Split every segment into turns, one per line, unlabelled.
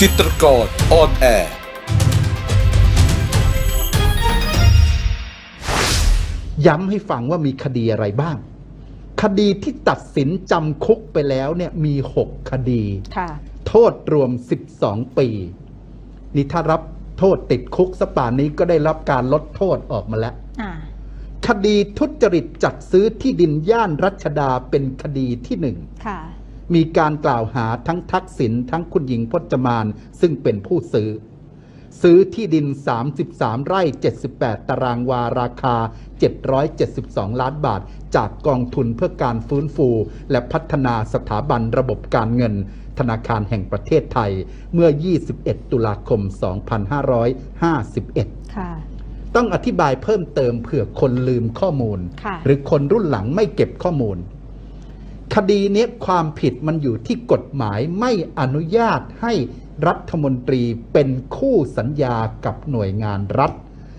จิตรกรออนแอร์
ย้ำให้ฟังว่ามีคดีอะไรบ้าง คดีที่ตัดสินจำคุกไปแล้วเนี่ยมี 6 คดี
ค่ะ
โทษรวม 12 ปี นี่ถ้ารับโทษติดคุกสป่านนี้ก็ได้รับการลดโทษออกมาแล้ว
อ่า
คดีทุจริตจัดซื้อที่ดินย่านรัชดาเป็นคดีที่หนึ่ง
ค่ะ
มีการกล่าวหาทั้งทักษิณทั้งคุณหญิงพจมาน ซึ่งเป็นผู้ซื้อ ซื้อที่ดิน 33 ไร่ 78 ตารางวาราคา 772 ล้านบาท จากกองทุนเพื่อการฟื้นฟู และพัฒนาสถาบันระบบการเงิน ธนาคารแห่งประเทศไทยเมื่อ 21 ตุลาคม 2551
ค่ะ
ต้องอธิบายเพิ่มเติมเผื่อคนลืมข้อมูล
ค่ะ
หรือคนรุ่นหลังไม่เก็บข้อมูล คดีเนี้ยความผิดมันอยู่ที่กฎหมายไม่อนุญาตให้รัฐมนตรีเป็นคู่สัญญากับหน่วยงานรัฐ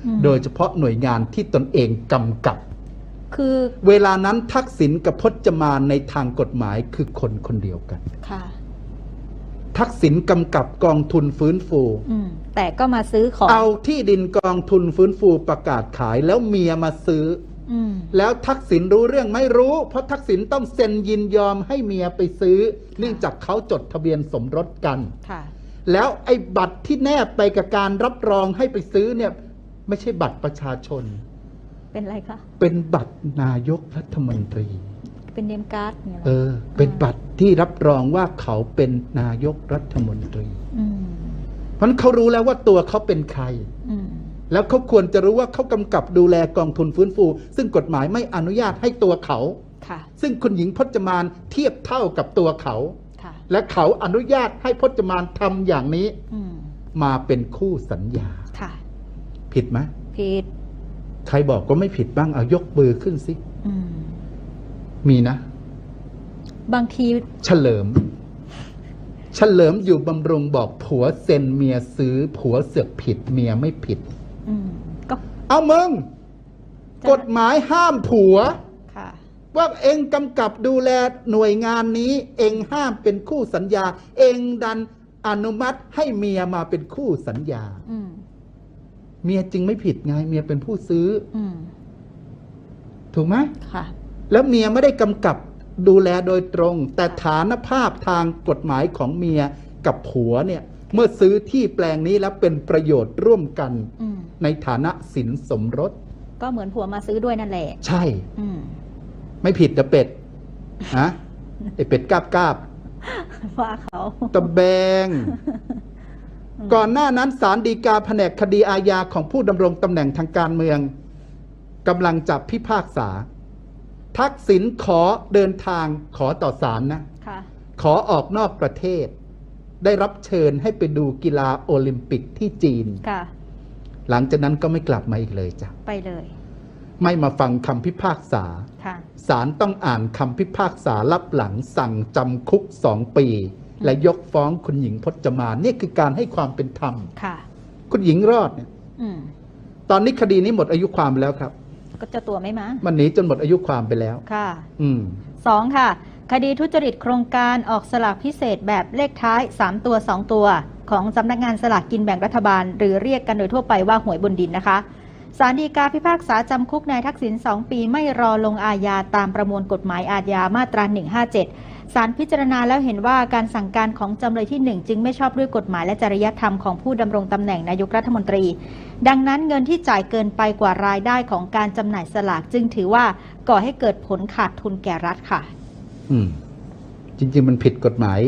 อืม
โดยเฉพาะหน่วยงานที่ตนเองกำกับ
คือ
เวลานั้นทักษิณกับพจมานในทางกฎหมายคือคนคนเดียวกัน
ค่ะ
ทักษิณกำกับกองทุนฟื้นฟู
อืมแต่ก็มาซื้อของ
เอาที่ดินกองทุนฟื้นฟูประกาศขายแล้วเมียมาซื้อ
อืม
แล้วทักษิณรู้เรื่องไม่รู้ เพราะทักษิณต้องเซ็นยินยอมให้เมียไปซื้อ เนื่องจากเขาจดทะเบียนสมรสกัน
ค่ะ
แล้วไอ้บัตรที่แนบไปกับการรับรองให้ไปซื้อเนี่ย ไม่ใช่บัตรประชาชน
เป็นอะไรคะ
เป็นบัตรนายกรัฐมนตรี
เป็นเนมการ์ดเนี่ยเหร
เออ เป็นบัตรที่รับรองว่าเขาเป็นนายกรัฐมนตรี
อืม
เพราะฉะนั้นเขารู้แล้วว่าตัวเขาเป็นใคร
อืม
แล้วเขาควรจะรู้ว่าเขากำกับดูแลกองทุนฟื้นฟู ซึ่งกฎหมายไม่อนุญาตให้ตัวเขา
ค่ะ
ซึ่งคุณหญิงพจมานเทียบเท่ากับตัวเขา
ค่ะ
และเขาอนุญาตให้พจมานทำอย่างนี้
อืม
มาเป็นคู่สัญญา
ค่ะ
ผิดไหม
ผิด
ใครบอกก็ไม่ผิดบ้างเอายกมือขึ้นสิ
อืม
มีนะ
บางที
เฉลิมเฉลิมอยู่บำรุงบอกผัวเซ็นเมียซื้อ ผัวเสือกผิดเมียไม่ผิด
อืมก็
เอามึง
จะ
กฎหมายห้ามผัว
ค่ะ
ว่าเองกำกับดูแลหน่วยงานนี้ เองห้ามเป็นคู่สัญญา เองดันอนุมัติให้เมียมาเป็นคู่สัญญา
อืม
เมียจริงไม่ผิดไง เมียเป็นผู้ซื้อ
อืม
ถูกไหม
ค่ะ
แล้วเมียไม่ได้กำกับดูแลโดยตรง แต่ฐานภาพทางกฎหมายของเมียกับผัวเนี่ย เมื่อซื้อที่แปลงนี้แล้วเป็นประโยชน์ร่วมกัน
อืม
ในฐานะสินสมรส
ก็เหมือนผัวมาซื้อด้วยนั่นแหละ
ใช่
อืม
ไม่ผิดนะเป็ดฮะไอเป็ดกาบกาบ
ว่าเขา
ตะแบง ก่อนหน้านั้นศาลฎีกาแผนกคดีอาญาของผู้ดำรงตำแหน่งทางการเมืองกำลังจับพิพากษา ทักษิณขอเดินทางขอต่อศาลนะ
ค่ะ
ขอออกนอกประเทศ ได้รับเชิญให้ไปดูกีฬาโอลิมปิกที่จีน
ค่ะ
หลังจากนั้นก็ไม่กลับมาอีกเลยจ้ะ
ไปเลย
ไม่มาฟังคำพิพากษา
ค่ะ
ศาลต้องอ่านคำพิพากษารับหลังสั่งจำคุกสองปี และยกฟ้องคุณหญิงพจมานนี่คือการให้ความเป็นธรรม
ค่ะ
คุณหญิงรอดเนี่ย
อืม
ตอนนี้คดีนี้หมดอายุความไปแล้วครับ
ก็เจ้าตัวไม่มา
มันหนีจนหมดอายุความไปแล้ว
ค่ะ
อืม
สองค่ะ คดีทุจริตโครงการออกสลากพิเศษแบบเลขท้าย 3 ตัว 2 ตัว ของสำนักงานสลากกินแบ่งรัฐบาล หรือเรียกกันโดยทั่วไปว่าหวยบนดินนะคะสารดีกาพิพากษาจำคุกนายทักษิณ 2 ปีไม่รอลงอาญาตามประมวลกฎหมายอาญามาตรา 157 สารพิจารณาแล้วเห็นว่าการสั่งการของจำเลยที่ 1 จึงไม่ชอบด้วยกฎหมายและจริยธรรมของผู้ดำรงตำแหน่งนายกรัฐมนตรี ดังนั้นเงินที่จ่ายเกินไปกว่ารายได้ของการจำหน่ายสลากจึงถือว่าก่อให้เกิดผลขาดทุนแก่รัฐค่ะ
อืม จริง ๆ มันผิดกฎหมาย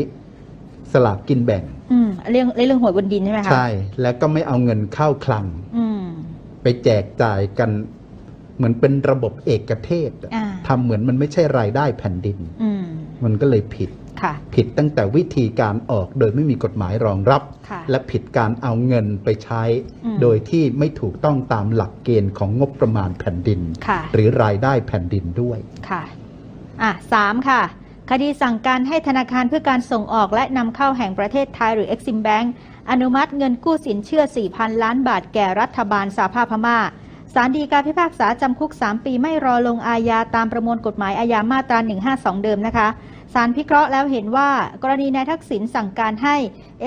สลากกินแบ่ง
อืมเรื่องเรื่องหวยบนดินใช่ไหมคะ
ใช่ แล้วก็ไม่เอาเงินเข้าคลัง
อืม
ไปแจกจ่ายกัน เหมือนเป็นระบบเอกเทศอะ
อ่า
ทำเหมือนมันไม่ใช่รายได้แผ่นดิน
อืม
มันก็เลยผิด
ค่ะ
ผิดตั้งแต่วิธีการออกโดยไม่มีกฎหมายรองรับ
ค่ะ
และผิดการเอาเงินไปใช้
อืม
โดยที่ไม่ถูกต้องตามหลักเกณฑ์ของงบประมาณแผ่นดิน
ค่ะ
หรือรายได้แผ่นดินด้วย
ค่ะ อะสามค่ะ คดีสั่งการให้ธนาคารเพื่อการส่งออกและนำเข้าแห่งประเทศไทยหรือ Exim Bank อนุมัติเงินกู้สินเชื่อ 4,000 ล้านบาทแก่รัฐบาลสาภาพพม่าสารดีกาพิพากษาจำคุก 3 ปีไม่รอลงอาญาตามประมวลกฎหมายอาญามาตรา 152 เดิมนะคะศาลพิเคราะห์แล้วเห็นว่ากรณีนายทักษิณสั่งการให้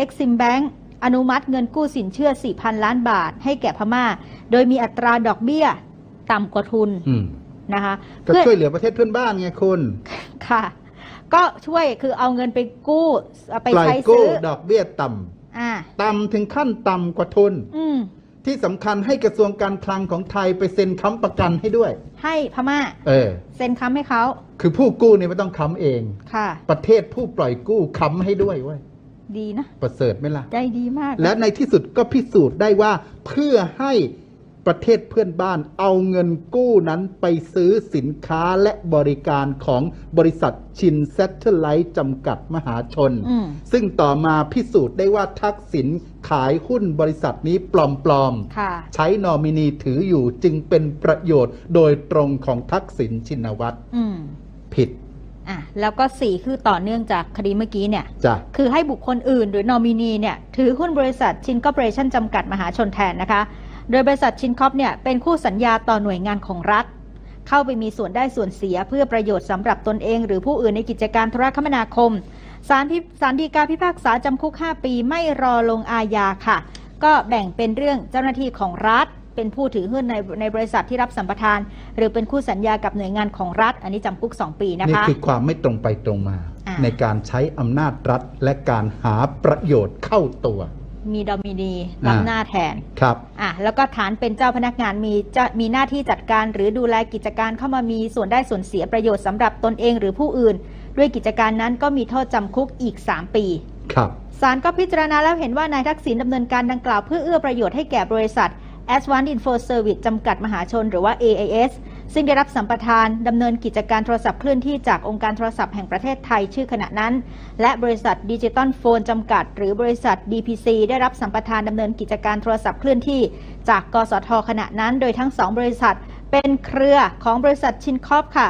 Exim Bank อนุมัติเงินกู้สินเชื่อ 4,000 ล้านบาทให้แก่พม่า โดยมีอัตราดอกเบี้ย ต่ำกว่าทุน นะคะ
ก็
เพื่อ
ช่วยเหลือประเทศเพื่อนบ้านไงคุณ
ค่ะ ก็ช่วยคือเอาเงินไปกู้เอาไป
ปล่อย
ใช้
กู้
ซื้อ
ดอกเบี้ยต่ำ
อ่า
ต่ำถึงขั้นต่ำกว่าทุน
อืม
ที่สำคัญให้กระทรวงการคลังของไทยไปเซ็นค้ำประกันให้ด้วย
ให้พม่า
เออ
เซ็นค้ำให้เขา
คือผู้กู้เนี่ยไม่ต้องค้ำเอง
ค่ะ
ประเทศผู้ปล่อยกู้ค้ำให้ด้วยเว้ย
ดีนะ
ประเสริฐไหมล่ะ
ใจดีมาก
และในที่สุดก็พิสูจน์ได้ว่าเพื่อให้ ประเทศเพื่อนบ้านเอาเงินกู้นั้นไปซื้อสินค้าและบริการของบริษัทชินเซตเทไลท์จำกัดมหาชน
อืม
ซึ่งต่อมาพิสูจน์ได้ว่าทักษิณขายหุ้นบริษัทนี้ปลอม
ค่ะ
ๆใช้นอมินีถืออยู่จึงเป็นประโยชน์โดยตรงของทักษิณชินวัตร
อืม
ผิด
อะแล้วก็สี่คือต่อเนื่องจากคดีเมื่อกี้เนี่ย
จ้ะ
คือให้บุคคลอื่นหรือนอมินีเนี่ยถือหุ้นบริษัทชินคอร์ปอเรชั่นจำกัดมหาชนแทนนะคะ โดยบริษัทชินคอปเนี่ยเป็นคู่สัญญาต่อหน่วยงานของรัฐ เข้าไปมีส่วนได้ส่วนเสียเพื่อประโยชน์สำหรับตนเอง หรือผู้อื่นในกิจการโทรคมนาคมศาลพิศาลฎีกาพิพากษาจำคุก 5 ปีไม่รอลงอาญาค่ะ ก็แบ่งเป็นเรื่องเจ้าหน้าที่ของรัฐ เป็นผู้ถือหุ้นในในบริษัทที่รับสัมปทาน หรือเป็นคู่สัญญากับหน่วยงานของรัฐ อันนี้จำคุก 2 ปีนะ
นี่
คะ
คือความไม่ตรงไปตรงมา
อ่า
ในการใช้อำนาจรัฐและการหาประโยชน์เข้าตัว
มีดอมินีรับ
อ่า
หน้าแทน
ครับ
อะ แล้วก็ฐานเป็นเจ้าพนักงานมีจะมีหน้าที่จัดการหรือดูแลกิจการเข้ามามีส่วนได้ส่วนเสียประโยชน์สำหรับตนเองหรือผู้อื่น ด้วยกิจการนั้นก็มีโทษจำคุกอีก 3 ปี
ครับ
ศาลก็พิจารณาแล้วเห็นว่านายทักษิณดำเนินการดังกล่าวเพื่อเอื้อประโยชน์ให้แก่บริษัท Advanced Info Service จำกัดมหาชนหรือว่า AIS ซึ่งได้รับสัมปทานดำเนินกิจการโทรศัพท์เคลื่อนที่จากองค์การโทรศัพท์แห่งประเทศไทยชื่อขณะนั้น และบริษัทดิจิตอลโฟนจำกัด หรือบริษัท DPC ได้รับสัมปทานดำเนินกิจการโทรศัพท์เคลื่อนที่ จากกสทขณะนั้น โดยทั้งสองบริษัท เป็นเครือของบริษัทชินคอปค่ะ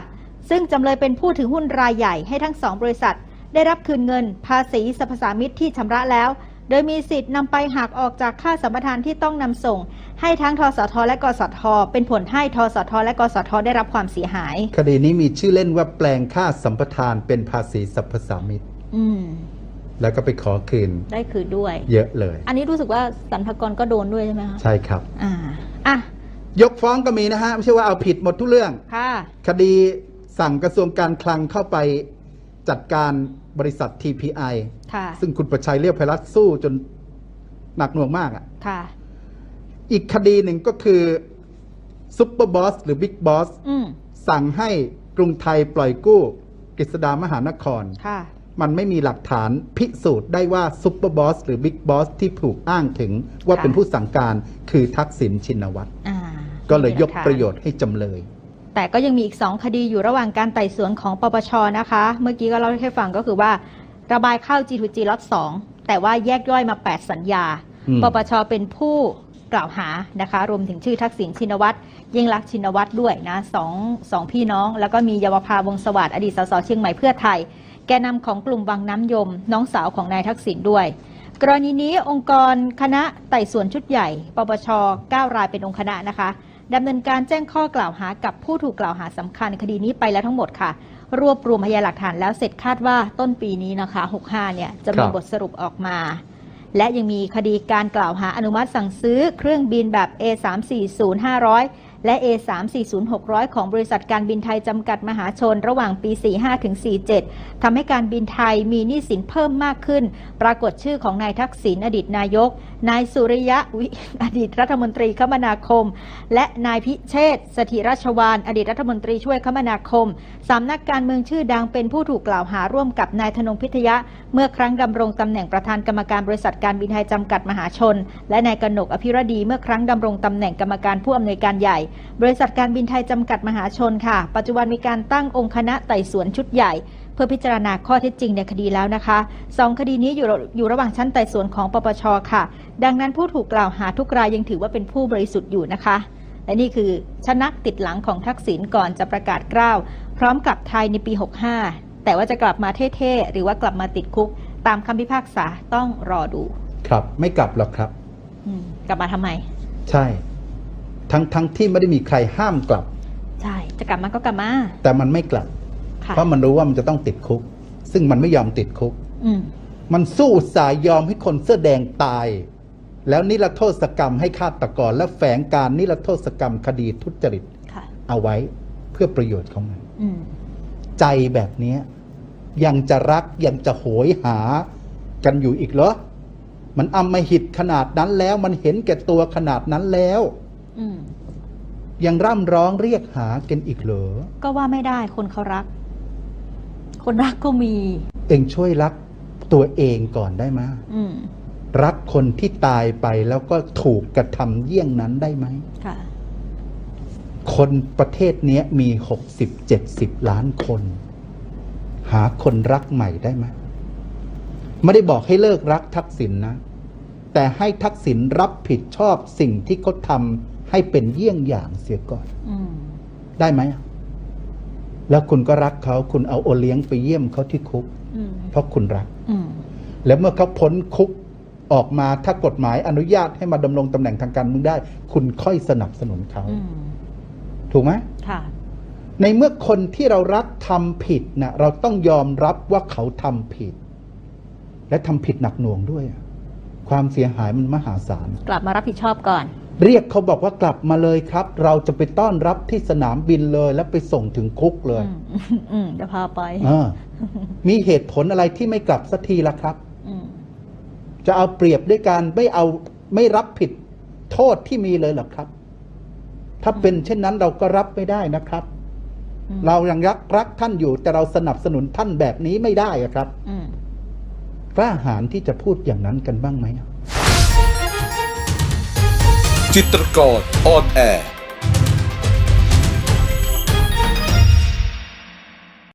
ซึ่งจำเลยเป็นผู้ถือหุ้นรายใหญ่ให้ทั้งสองบริษัท ได้รับคืนเงิน ภาษีสรรพสามิตที่ชำระแล้ว โดยมีสิทธิ์นำไปหักออกจากค่าสัมปทานที่ต้องนำส่ง ให้ทั้งทสทและกสท เป็นผลให้ทสท และกสท ได้รับความเสียหาย
คดีนี้มีชื่อเล่นว่าแปลงค่าสัมปทานเป็นภาษีสรรพสามิต
อืม
แล้วก็ไปขอคืน
ได้คืนด้วย
เยอะเลย
อันนี้รู้สึกว่าสรรพากรก็โดนด้วยใช่ไหมคะ
ใช่ครับ
อ่าอะ
ยกฟ้องก็มีนะฮะ ไม่ใช่ว่าเอาผิดหมดทุกเรื่อง
ค่ะ
คดีสั่งกระทรวงการคลังเข้าไปจัดการบริษัท TPI
ค่ะ
ซึ่งคุณประชัยเรียบไพรัตสู้จนหนักหน่วงมากอะ
ค่ะ
อีกคดีหนึ่งก็คือซุปเปอร์บอสหรือบิ๊กบอส
อืม
สั่งให้กรุงไทยปล่อยกู้กฤษดามหานคร
ค่ะ
มันไม่มีหลักฐานพิสูจน์ได้ว่าซุปเปอร์บอสหรือบิ๊กบอสที่ถูกอ้างถึงว่า
ค่ะ
เป็นผู้สั่งการคือทักษิณชินวัตร
อ่า
ก็เลยยก
มีหฐาน
ประโยชน์ให้จำเลย
แต่ก็ยังมีอีกสองคดีอยู่ระหว่างการไต่สวนของปปชนะคะ เมื่อกี้ก็เล่าให้ฟังก็คือว่า ระบายเข้า G2G ล็อต2แต่ว่าแยกย่อยมา 8 สัญญา
อืม
ปปชเป็นผู้ กล่าวหานะคะ รวมถึงชื่อทักษิณชินวัตรยิ่งรักษณ์ชินวัตรด้วยนะสองสองพี่น้อง แล้วก็มีเยาวภาวงศ์สวัสดิ์อดีตสสเชียงใหม่เพื่อไทย แกนนำของกลุ่มวังน้ำยม น้องสาวของนายทักษิณด้วย กรณีนี้องค์กรคณะไต่สวนชุดใหญ่ ปปช9รายเป็นองค์คณะนะคะดำเนินการแจ้งข้อกล่าวหากับผู้ถูกกล่าวหาสำคัญคดีนี้ไปแล้วทั้งหมดค่ะ รวบรวมพยานหลักฐานแล้วเสร็จคาดว่าต้นปีนี้นะคะ 65 เนี่ยจะมี
ครับ
บทสรุปออกมา และยังมีคดีการกล่าวหาอนุมัติสั่งซื้อเครื่องบินแบบ A340 500 และ A340 600 ของบริษัทการบินไทยจำกัดมหาชนระหว่างปี 45ถึง47ทำให้การบินไทยมีหนี้สินเพิ่มมากขึ้น ปรากฏชื่อของนายทักษิณอดีตนายก นายสุริยะวิอดีตรัฐมนตรีคมนาคม และนายพิเชษสถิราชวานอดีตรัฐมนตรีช่วยคมนาคมสำนักการเมืองชื่อดังเป็นผู้ถูกกล่าวหาร่วมกับนายธนงพิทยะ เมื่อครั้งดำรงตำแหน่งประธานกรรมการบริษัทการบินไทยจำกัดมหาชน และนายกนกอภิรดีเมื่อครั้งดำรงตำแหน่งกรรมการผู้อำนวยการใหญ่บริษัทการบินไทยจำกัดมหาชนค่ะ ปัจจุบันมีการตั้งองค์คณะไต่สวนชุดใหญ่ เพื่อพิจารณาข้อเท็จจริงในคดีแล้วนะคะสองคดีนี้อยู่ระอยู่ระหว่างชั้นไต่สวนของปปชค่ะ ดังนั้นผู้ถูกกล่าวหาทุกรายยังถือว่าเป็นผู้บริสุทธิ์อยู่นะคะและนี่คือชนะติดหลังของทักษิณก่อนจะประกาศกล้าว พร้อมกับไทยในปี 65 แต่ว่าจะกลับมาเท่ๆ หรือว่ากลับมาติดคุก ตามคำพิพากษาต้องรอดู
ครับไม่กลับหรอกครับ
อืมกลับมาทำไม
ใช่ ทั้งทั้งที่ไม่ได้มีใครห้ามกลับ
ใช่ จะกลับมาก็กลับมา
แต่มันไม่กลับ
ค่ะ
เพราะมันรู้ว่ามันจะต้องติดคุก ซึ่งมันไม่ยอมติดคุก
อืม
มันสู้สายยอมให้คนเสื้อแดงตาย แล้วนิรโทษกรรมให้ฆาตกรและแฝงการนิรโทษกรรมคดีทุจริต
ค่ะ
เอาไว้เพื่อประโยชน์ของมัน
อืม
ใจแบบเนี้ยยังจะรักยังจะโหยหากันอยู่อีกเหรอ มันอำมหิตขนาดนั้นแล้ว มันเห็นแก่ตัวขนาดนั้นแล้ว
อืม
ยังร่ำร้องเรียกหากันอีกเหรอ
ก็ว่าไม่ได้คนเขารัก คนรักก็มี
เองช่วยรักตัวเองก่อนได้ไหม
อืม
รักคนที่ตายไปแล้วก็ถูกกระทำเยี่ยงนั้นได้ไหม
ค่ะ
คนประเทศเนี้ยมีหกสิบเจ็ดสิบล้านคน หาคนรักใหม่ได้ไหมไม่ได้บอกให้เลิกรักทักษิณนนะ แต่ให้ทักษิณรับผิดชอบสิ่งที่เขาทำให้เป็นเยี่ยงอย่างเสียก่อน
อืม
ได้ไหม แล้วคุณก็รักเขาคุณเอาโอเลี้ยงไปเยี่ยมเขาที่คุก
อืม
เพราะคุณรัก
อืม
แล้วเมื่อเขาพ้นคุกออกมาถ้ากฎหมายอนุญาตให้มาดำรงตำแหน่งทางการเมืองได้ คุณค่อยสนับสนุนเขา
อืม
ถูกไหม
ค่ะ
ในเมื่อคนที่เรารักทำผิดนะเราต้องยอมรับว่าเขาทำผิด และทำผิดหนักหน่วงด้วย ความเสียหายมันมหาศาล
กลับมารับผิดชอบก่อน
เรียกเขาบอกว่ากลับมาเลยครับ เราจะไปต้อนรับที่สนามบินเลยแล้วไปส่งถึงคุกเลย
อืมอืมเดี๋ยวพาไป
เออ มีเหตุผลอะไรที่ไม่กลับสักทีละครับ
อืม
จะเอาเปรียบด้วยการไม่เอาไม่รับผิดโทษที่มีเลยเหรอครับ ถ้าเป็นเช่นนั้นเราก็รับไม่ได้นะครับ
อืม
เรายังรักรักท่านอยู่แต่เราสนับสนุนท่านแบบนี้ไม่ได้อะครับ
อืม
กล้าหาญที่จะพูดอย่างนั้นกันบ้างไหม
จิตรกรออนแอร์